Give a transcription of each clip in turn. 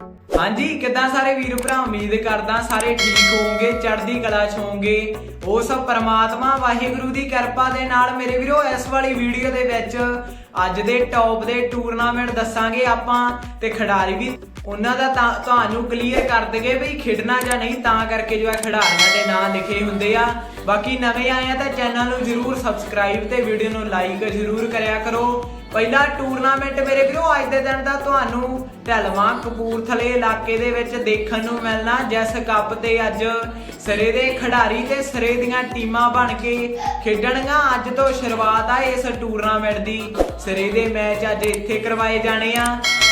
ਹਾਂਜੀ, ਕਿੱਦਾਂ ਸਾਰੇ ਵੀਰ ਭਰਾ? ਉਮੀਦ ਕਰਦਾ ਸਾਰੇ ਠੀਕ ਹੋਵੋਗੇ, ਚੜ੍ਹਦੀ ਕਲਾ ਚ ਹੋਵੋਗੇ। ਉਹ ਸਭ ਪ੍ਰਮਾਤਮਾ ਵਾਹਿਗੁਰੂ ਦੀ ਕਿਰਪਾ ਦੇ ਨਾਲ ਮੇਰੇ ਵੀਰੋ, ਇਸ ਵਾਲੀ ਵੀਡੀਓ ਦੇ ਵਿੱਚ ਅੱਜ ਦੇ ਟੌਪ ਦੇ ਟੂਰਨਾਮੈਂਟ ਦੱਸਾਂਗੇ ਆਪਾਂ ਤੇ ਖਿਡਾਰੀ ਵੀ ਉਹਨਾਂ ਦਾ ਤੁਹਾਨੂੰ ਕਲੀਅਰ ਕਰ ਦਗੇ ਵੀ ਖੇਡਣਾ ਜਾਂ ਨਹੀਂ, ਤਾਂ ਕਰਕੇ ਜੋ ਹੈ ਖਿਡਾਰੀਆਂ ਦੇ ਨਾਂ ਲਿਖੇ ਹੁੰਦੇ ਆ। ਬਾਕੀ ਨਵੇਂ ਆਏ ਆ ਤਾਂ ਚੈਨਲ ਨੂੰ ਜਰੂਰ ਸਬਸਕ੍ਰਾਈਬ ਤੇ ਵੀਡੀਓ ਨੂੰ ਲਾਈਕ ਜਰੂਰ ਕਰਿਆ ਕਰੋ। ਪਹਿਲਾ ਟੂਰਨਾਮੈਂਟ ਮੇਰੇ ਵੀਰੋ, ਅੱਜ ਦੇ ਦਿਨ ਦਾ ਤੁਹਾਨੂੰ ਢਲਵਾਂ ਕਪੂਰਥਲੇ ਇਲਾਕੇ ਦੇ ਵਿੱਚ ਦੇਖਣ ਨੂੰ ਮਿਲਣਾ। ਜਿਸ ਕੱਪ ਤੇ ਅੱਜ ਸਿਰੇ ਦੇ ਖਿਡਾਰੀ ਤੇ ਸਿਰੇ ਦੀਆਂ ਟੀਮਾਂ ਬਣ ਕੇ ਖੇਡਣਗੀਆਂ। ਅੱਜ ਤੋਂ ਸ਼ੁਰੂਆਤ ਆ ਇਸ ਟੂਰਨਾਮੈਂਟ ਦੀ। ਸਿਰੇ ਦੇ ਮੈਚ ਅੱਜ ਇੱਥੇ ਕਰਵਾਏ ਜਾਣੇ ਆ।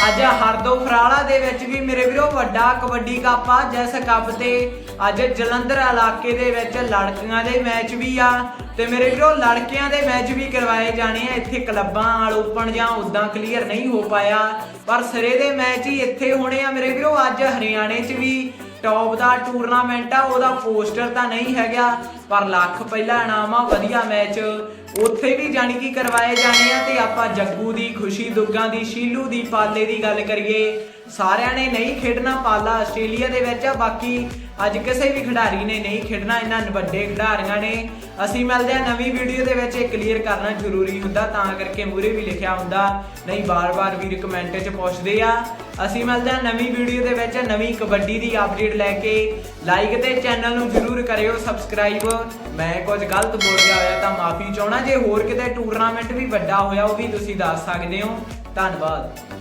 ਅੱਜ ਹਰਦੋ ਫਰਾਲਾ ਦੇ ਵਿੱਚ ਵੀ ਮੇਰੇ ਵੀਰੋ, ਵੱਡਾ ਕਬੱਡੀ ਕੱਪ ਆ। ਜਿਸ ਕੱਪ ਤੇ ਅੱਜ ਜਲੰਧਰ ਇਲਾਕੇ ਦੇ ਵਿੱਚ ਲੜਕੀਆਂ ਦੇ ਮੈਚ ਵੀ ਆ। ਤੇ ਮੇਰੇ ਵੀਰੋ, ਲੜਕਿਆਂ ਦੇ ਮੈਚ ਵੀ ਕਰਵਾਏ ਜਾਣੇ ਆ। ਇੱਥੇ ਕਲੱਬਾਂ ਨਾਲ ਓਪਨ ਜਾਂ ਉਦਾਂ ਕਲੀਅਰ ਨਹੀਂ ਹੋ ਪਾਇਆ। ਪਰ ਸਿਰੇ ਦੇ ਮੈਚ ਹੀ ਇੱਥੇ ਹੋਣੇ ਆ। ਮੇਰੇ ਵੀਰੋ, ਅੱਜ ਹਰਿਆਣੇ 'ਚ ਵੀ ਟੌਪ ਦਾ ਟੂਰਨਾਮੈਂਟ ਆ। ਉਹਦਾ ਪੋਸਟਰ ਤਾਂ ਨਹੀਂ ਹੈਗਾ, ਪਰ ਲੱਖ ਪਹਿਲਾ ਇਨਾਮ ਆ। ਵਧੀਆ ਮੈਚ ਉੱਥੇ ਵੀ ਜਾਣੀ ਕਿ ਕਰਵਾਏ ਜਾਣੇ ਆ ਤੇ ਆਪਾਂ ਜੱਗੂ ਦੀ ਖੁਸ਼ੀ, ਦੁੱਗਾਂ ਦੀ, ਸ਼ੀਲੂ ਦੀ ਪਾਲੇ ਦੀ ਗੱਲ ਕਰੀਏ। ਸਾਰਿਆਂ ਨੇ ਨਹੀਂ ਖੇਡਣਾ ਪਾਲਾ, ਆਸਟ੍ਰੇਲੀਆ ਦੇ ਵਿੱਚ ਆ, ਬਾਕੀ ਅੱਜ ਕਿਸੇ ਵੀ ਖਿਡਾਰੀ ਨੇ ਨਹੀਂ ਖੇਡਣਾ ਇਹਨਾਂ ਵੱਡੇ ਖਿਡਾਰੀਆਂ ਨੇ। ਅਸੀਂ ਮਿਲਦੇ ਆ ਨਵੀਂ ਵੀਡੀਓ ਦੇ ਵਿੱਚ, ਇਹ ਕਲੀਅਰ ਕਰਨਾ ਜ਼ਰੂਰੀ ਹੁੰਦਾ, ਤਾਂ ਕਰਕੇ ਮੂਰੇ ਵੀ ਲਿਖਿਆ ਹੁੰਦਾ, ਨਹੀਂ ਬਾਰ-ਬਾਰ ਵੀਰ ਕਮੈਂਟ 'ਚ ਪੁੱਛਦੇ ਆ। ਅਸੀਂ ਮਿਲਦੇ ਆ ਨਵੀਂ ਵੀਡੀਓ ਦੇ ਵਿੱਚ, ਨਵੀਂ ਕਬੱਡੀ ਦੀ ਅਪਡੇਟ ਲੈ ਕੇ। ਲਾਈਕ ਤੇ ਚੈਨਲ ਨੂੰ ਜਰੂਰ ਕਰਿਓ ਸਬਸਕ੍ਰਾਈਬ ਮੈਂ ਕੁਝ ਗਲਤ ਬੋਲ ਗਿਆ ਹੋਇਆ, ਤਾਂ ਮਾਫੀ ਚਾਹਣਾ ਜੇ ਹੋਰ ਕਿਤੇ ਟੂਰਨਾਮੈਂਟ ਵੀ ਵੱਡਾ ਹੋਇਆ ਉਹ ਵੀ ਤੁਸੀਂ ਦੱਸ ਸਕਦੇ ਹੋ। ਧੰਨਵਾਦ।